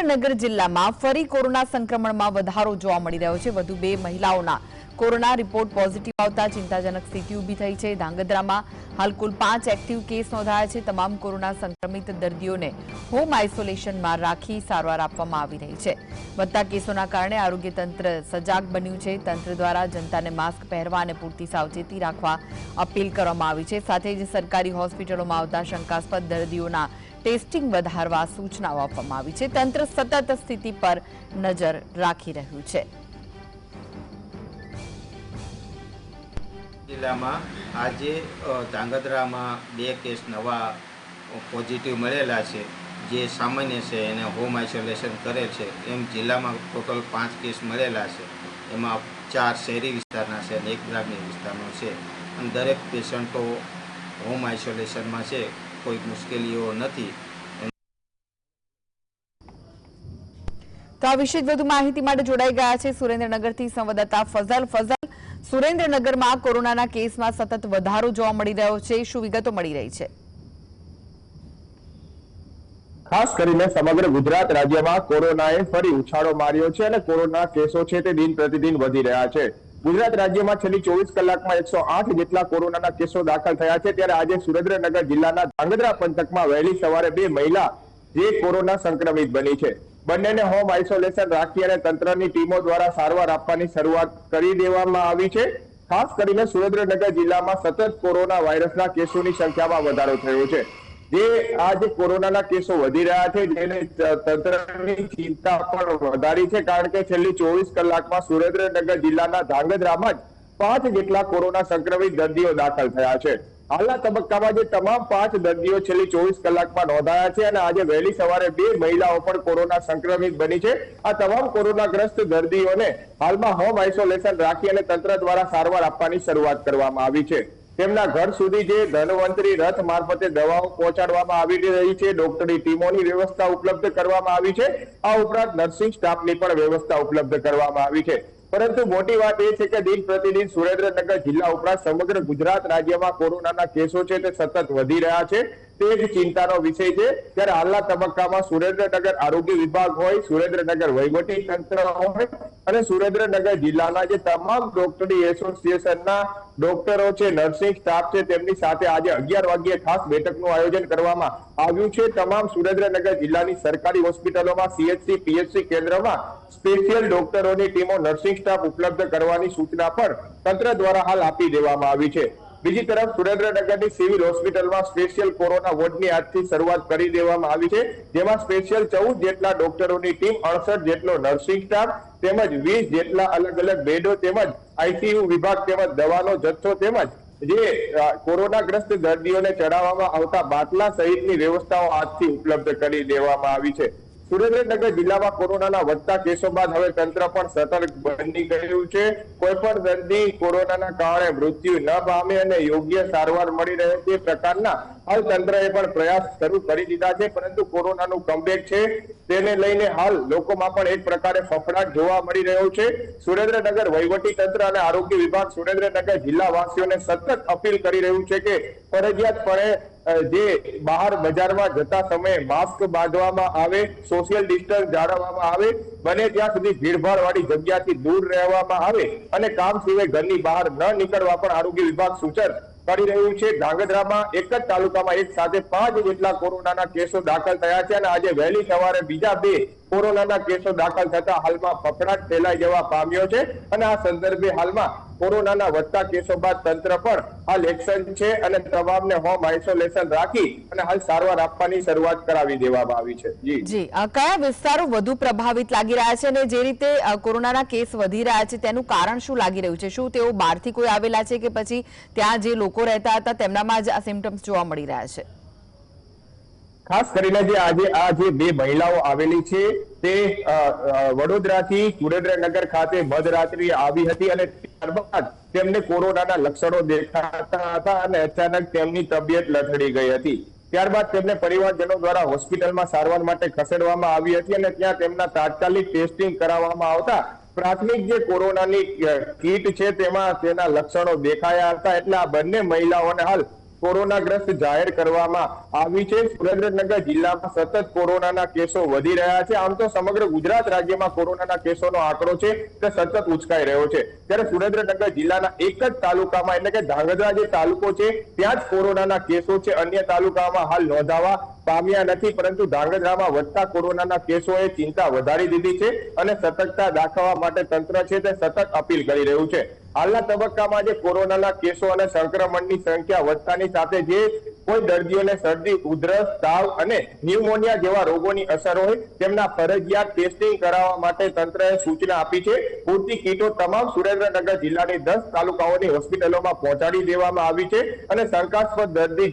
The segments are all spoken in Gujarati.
સુરેન્દ્રનગર જિલ્લામાં ફરી કોરોના સંક્રમણમાં વધારો જોવા મળી રહ્યો છે. વધુ બે મહિલાઓના કોરોના રિપોર્ટ પોઝિટિવ આવતા ચિંતાજનક સ્થિતિ ઊભી થઈ છે. ધાંગધ્રામાં હાલ કુલ પાંચ એક્ટિવ કેસ નોંધાયા છે. તમામ કોરોના સંક્રમિત દર્દીઓને હોમ આઇસોલેશનમાં રાખી સારવાર આપવામાં આવી રહી છે. વધતા કેસોના કારણે આરોગ્ય તંત્ર સજાગ બન્યું છે. તંત્ર દ્વારા જનતાને માસ્ક પહેરવા અને પૂરતી સાવચેતી રાખવા અપીલ કરવામાં આવી છે. સાથે જ સરકારી હોસ્પિટલોમાં આવતા શંકાસ્પદ દર્દીઓના ટેસ્ટિંગ વધારવા સૂચનાઓ આપવામાં આવી છે. તંત્ર સતત સ્થિતિ પર નજર રાખી રહ્યું છે. જિલ્લામાં આજે ધાંગધ્રામાં બે કેસ નવા પોઝિટિવ મળેલા છે. જે સામાન્ય છે, એને હોમ આઇસોલેશન કરે છે. એમ જિલ્લામાં ટોટલ પાંચ કેસ મળેલા છે. એમાં ચાર શહેરી વિસ્તારના છે અને એક ગ્રામ્ય વિસ્તારનો છે. અને દરેક પેશન્ટો હોમ આઇસોલેશનમાં છે. કોઈ મુશ્કેલીઓ નથી. તો આ વિશે વધુ માહિતી માટે જોડાઈ ગયા છે સુરેન્દ્રનગરથી સંવાદદાતા ફઝલ. ફઝલ સુરેન્દ્રનગરમાં કોરોનાના કેસમાં સતત વધારો જોવા મળી રહ્યો છે. શું વિગતો મળી રહી છે? ખાસ કરીને સમગ્ર ગુજરાત રાજ્યમાં કોરોનાએ ફરી ઉછાળો માર્યો છે અને કોરોના કેસો છે તે દિન પ્રતિદિન વધી રહ્યા છે. ગુજરાત રાજ્યમાં છેલ્લી ચોવીસ કલાકમાં એકસો આઠ જેટલા કોરોનાના કેસો દાખલ થયા છે. ત્યારે આજે સુરેન્દ્રનગર જિલ્લાના ધાંગધ્રા પંથકમાં વહેલી સવારે બે મહિલા જે કોરોના સંક્રમિત બની છે. બંનેને હોમ આઇસોલેશન રાખી અને તંત્રની ટીમો દ્વારા સારવાર આપવાની શરૂઆત કરી દેવામાં આવી છે. ખાસ કરીને સુરેન્દ્રનગર જિલ્લામાં સતત કોરોના વાયરસના કેસોની સંખ્યામાં વધારો થયો છે. જે આ જે કોરોનાના કેસો વધી રહ્યા છે, જેને તંત્રની ચિંતા પણ વધારી છે, કારણ કે છેલ્લી ચોવીસ કલાકમાં સુરેન્દ્રનગર જિલ્લાના ધાંગધ્રામાં જ પાંચ જેટલા કોરોના સંક્રમિત દર્દીઓ દાખલ થયા છે. હાલના તબક્કામાં જે તમામ પાંચ દર્દીઓ છેલ્લી ચોવીસ કલાકમાં નોંધાયા છે અને આજે વહેલી સવારે બે મહિલાઓ પણ કોરોના સંક્રમિત બની છે. આ તમામ કોરોનાગ્રસ્ત દર્દીઓને હાલમાં હોમ આઇસોલેશન રાખી અને તંત્ર દ્વારા સારવાર આપવાની શરૂઆત કરવામાં આવી છે. તેમના ઘર સુધી જે ધનવંતરી રથ મારફતે દવાઓ પહોંચાડવામાં આવી રહી છે ડોક્ટરી ટીમોની વ્યવસ્થા ઉપલબ્ધ કરવામાં આવી છે. આ ઉપરાંત નર્સિંગ સ્ટાફની પણ વ્યવસ્થા ઉપલબ્ધ કરવામાં આવી છે. પરંતુ મોટી વાત એ છે કે દિન પ્રતિદિન સુરેન્દ્રનગર જિલ્લા ઉપરાંત સમગ્ર ગુજરાત રાજ્યમાં કોરોનાના કેસો છે તે સતત વધી રહ્યા છે. તે જ ચિંતાનો વિષય છે. ત્યારે હાલના તબક્કામાં સુરેન્દ્રનગર આરોગ્ય વિભાગ હોય, સુરેન્દ્રનગર વહીવટી તંત્ર હોય અને સુરેન્દ્રનગર જિલ્લાના જે તમામ ડોક્ટરી એસોસિએશનના ડોક્ટરો છે, નર્સિંગ સ્ટાફ છે, તેમની સાથે આજે અગિયાર વાગ્યે ખાસ બેઠકનું આયોજન કરવામાં આવ્યું છે. તમામ સુરેન્દ્રનગર જિલ્લાની સરકારી હોસ્પિટલોમાં સીએચસી પીએચસી કેન્દ્રમાં સ્પેશિયલ ડોક્ટરોની ટીમો નર્સિંગ સ્ટાફ ઉપલબ્ધ કરવાની સૂચના પણ તંત્ર દ્વારા હાલ આપી દેવામાં આવી છે. બીજી તરફ સુરેન્દ્રનગરની સિવિલ હોસ્પિટલમાં સ્પેશિયલ કોરોના વોર્ડની આજથી શરૂઆત કરી દેવામાં આવી છે, જેમાં સ્પેશિયલ ચૌદ જેટલા ડોક્ટરોની ટીમ, અડસઠ જેટલો નર્સિંગ સ્ટાફ, તેમજ વીસ જેટલા અલગ અલગ બેડો તેમજ આઈસીયુ વિભાગ તેમજ દવાનો જથ્થો તેમજ જે કોરોનાગ્રસ્ત દર્દીઓને ચડાવવામાં આવતા બાટલા સહિતની વ્યવસ્થાઓ આજથી ઉપલબ્ધ કરી દેવામાં આવી છે. સુરેન્દ્રનગર જિલ્લામાં કોરોનાના વધતા કેસો બાદ હવે તંત્ર પણ સતર્ક બની ગયું છે. કોઈ પણ દર્દી કોરોનાના કારણે મૃત્યુ ન પામે અને યોગ્ય સારવાર મળી રહે તે પ્રકારના હાલ તંત્રએ પણ પ્રયાસ શરૂ કરી દીધા છે, પરંતુ કોરોનાનું કમબેક છે. તેને લઈને હાલ લોકોમાં પણ એક પ્રકારે ફફડાટ જોવા મળી રહ્યો છે. સુરેન્દ્રનગર વહીવટી તંત્ર અને આરોગ્ય વિભાગ સુરેન્દ્રનગર જિલ્લાવાસીઓને સતત અપીલ કરી રહ્યું છે કે ફરજિયાતપણે જે બહાર બજારમાં જતા સમયે માસ્ક બાંધવામાં આવે સોશિયલ ડિસ્ટન્સ જાળવવામાં આવે, બને ત્યાં સુધી ભીડભાડ વાળી જગ્યાથી દૂર રહેવામાં આવે અને કામ સિવાય ઘરની બહાર ન નીકળવા પણ આરોગ્ય વિભાગ સૂચન કરી રહ્યું છે. ધ્રાંગધ્રામાં એક જ તાલુકામાં એક સાથે પાંચ જેટલા કોરોનાના કેસો દાખલ થયા છે અને આજે વહેલી સવારે બીજા બે કોરોનાના કેસો દાખલ થતા હાલમાં ફફડાટ ફેલાઈ જવા પામ્યો છે. અને આ સંદર્ભે હાલમાં કોરોનાના વધતા કેસો બાદ તંત્ર પણ હાલ એક્શન છે અને તમામને હોમ આઇસોલેશન રાખી અને હાલ સારવાર આપવાની શરૂઆત કરાવી દેવામાં આવી છે. જી. જી. કયા વિસ્તારો વધુ પ્રભાવિત લાગી રહ્યા છે અને જે રીતે કોરોનાના કેસ વધી રહ્યા છે તેનું કારણ શું લાગી રહ્યું છે? શું તેઓ બહારથી કોઈ આવેલા છે કે પછી ત્યાં જે લોકો રહેતા હતા તેમનામાં જ આ સિમ્ટમ્સ જોવા મળી રહ્યા છે? ખાસ કરીને જે આજે આ જે બે મહિલાઓ આવેલી છે તે વડોદરાથી સુરેન્દ્રનગર ખાતે મધરાત્રિ આવી હતી અને ત્યારબાદ તેમને કોરોનાના લક્ષણો દેખાતા હતા અને અચાનક તેમની તબિયત લથડી ગઈ હતી. ત્યારબાદ તેમને પરિવારજનો દ્વારા હોસ્પિટલમાં સારવાર માટે ખસેડવામાં આવી હતી અને ત્યાં તેમના તાત્કાલિક ટેસ્ટિંગ કરાવવામાં આવતા પ્રાથમિક જે કોરોનાની કીટ છે તેમાં તેના લક્ષણો દેખાયા હતા. એટલે આ બંને મહિલાઓને હાલ કોરોનાગ્રસ્ત જાહેર કરવામાં આવી છે. સુરેન્દ્રનગર જિલ્લામાં સતત કોરોનાના કેસો વધી રહ્યા છે. આમ તો સમગ્ર ગુજરાત રાજ્યમાં કોરોનાના કેસોનો આંકડો છે તે સતત ઉચકાઈ રહ્યો છે. ત્યારે સુરેન્દ્રનગર જિલ્લાના એક જ તાલુકામાં એટલે કે ધાંગધ્રા જે તાલુકો છે, ત્યાં જ કોરોનાના કેસો છે. અન્ય તાલુકામાં હાલ નોંધાવા પામ્યા નથી, પરંતુ ધાંગધ્રામાં વધતા કોરોનાના કેસોએ ચિંતા વધારી દીધી છે અને સતર્કતા દાખવવા માટે તંત્ર છે તે સતત અપીલ કરી રહ્યું છે. હાલના તબક્કામાં જે કોરોનાના કેસો અને સંક્રમણની સંખ્યા વધતાની સાથે જે કોઈ દર્દીઓને શરદી, ઉધરસ, તાવ અને ન્યુમોનિયા જેવા રોગોની અસર હોય, તેમના ફરજિયાત ટેસ્ટિંગ કરાવવા માટે તંત્રએ સૂચના આપી છે. પૂરતી કીટો તમામ સુરેન્દ્રનગર જિલ્લાની દસ તાલુકાઓની હોસ્પિટલોમાં પહોંચાડી દેવામાં આવી છે અને શંકાસ્પદ દર્દી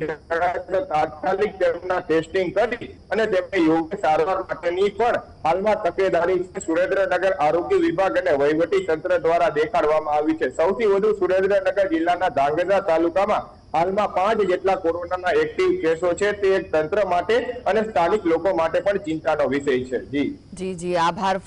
તાત્કાલિક તેમના ટેસ્ટિંગ કરી અને તેમને યોગ્ય સારવાર માટેની પણ હાલમાં તકેદારી સુરેન્દ્રનગર આરોગ્ય વિભાગ અને વહીવટી તંત્ર દ્વારા દેખાડવામાં આવી છે. સૌથી વધુ સુરેન્દ્રનગર જિલ્લાના ધાંગધ્રા તાલુકામાં હાલમાં પાંચ જેટલા કોરોનાના એક્ટિવ કેસો છે તે તંત્ર માટે અને સ્થાનિક લોકો માટે પણ ચિંતાનો વિષય છે. જી. જી જી. આભાર.